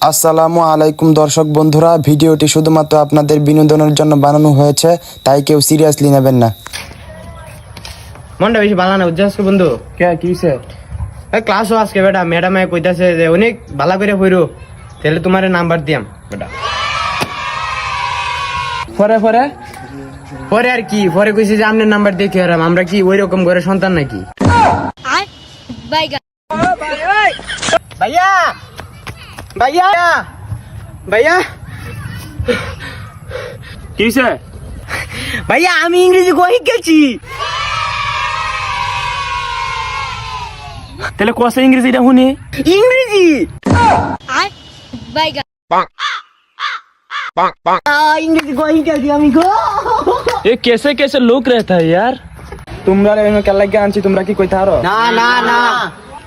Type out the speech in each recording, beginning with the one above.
আসসালামু আলাইকুম দর্শক বন্ধুরা ভিডিওটি শুধুমাত্র আপনাদের বিনোদনের জন্য বানানো হয়েছে তাই কেউ সিরিয়াসলি নেবেন না। মনটা বেশি ভালো না বন্ধু? কে কি ক্লাসও আজকে বেটা ম্যাডামে কইতাছে যে অনেক ভালো করে পড়ো তাহলে তোমার নাম্বার দিয়াম বেটা। পরে পরে? পরে আর কি পরে কইছে যে আপনার নাম্বার দিয়ে কি হারাম? আমরা কি ওই রকম করে সন্তান নাকি? ভাইয়া! ভাইয়া! ভাইয়া! কি হয়েছে ভাইয়া আমি ইংরেজি কই গেছি তাহলে কষে ইংরেজিটা শুনি? ইংরেজি! ইংরেজি কই গেছি আমি গো? এ কেসে কেসে লোক রেতা ইয়ার। তোমরা রেনো কে লাগে আনছি তোমরা কি কইতা না না না।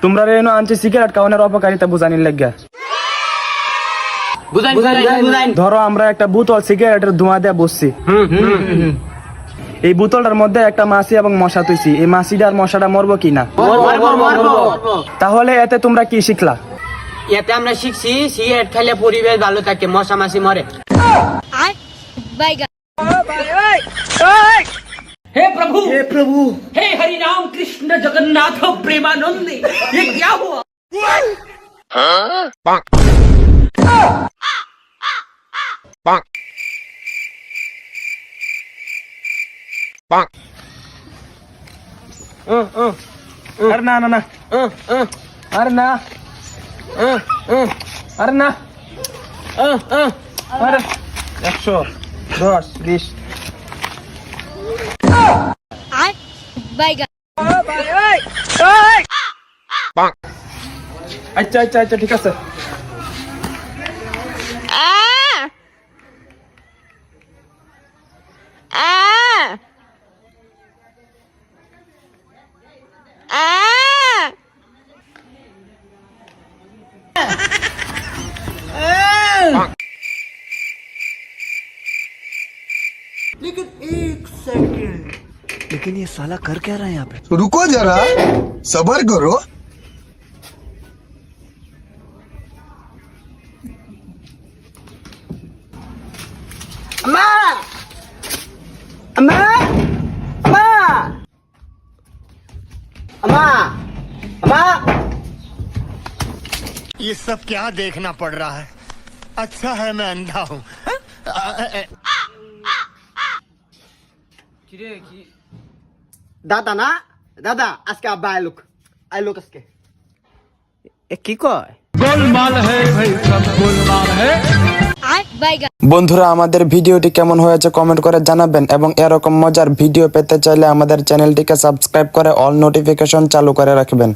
তোমরা রেনো আনছি সিগারেট কাওনের অপকারিতা বুঝানির লাগিয়া। ধরো আমরা একটা বোতল সিগারেটের ধোঁয়া দিয়ে বসছি হুম হুম হুম এই বোতলটার মধ্যে একটা মাছি এবং মশা তুইছি এই মাছিটা আর মশাটা মরবো কিনা মরবো মরবো তাহলে এতে তোমরা কি শিখলা এতে আমরা শিখছি সিগারেট খেলে পরিবেশ ভালো থাকে মশা মাছি মরে bye. हे प्रभु हे प्रभु हे हरि राम कृष्ण जगन्नाथ प्रेमानंद ये क्या हुआ আরে না না না আরে না আরে না আরে একশো দশ বিশ। Bye. আচ্ছা আচ্ছা আচ্ছা ঠিক আছে। लेकिन एक लेकिन ये साला कर क्या रहा है यहाँ पे? तो रुको जरा सबर करो। मैं ये सब क्या देखना पड़ रहा है अच्छा है मैं अंधा हूँ দাদা না দাদা আজকে আব্বা আইলুক আইলুক আজকে এ কি কয় Bye. বন্ধুরা, আমাদের ভিডিওটি কেমন হয়েছে কমেন্ট করে জানাবেন এবং এরকম মজার ভিডিও পেতে চাইলে আমাদের চ্যানেলটিকে সাবস্ক্রাইব করে অল নোটিফিকেশন চালু করে রাখবেন।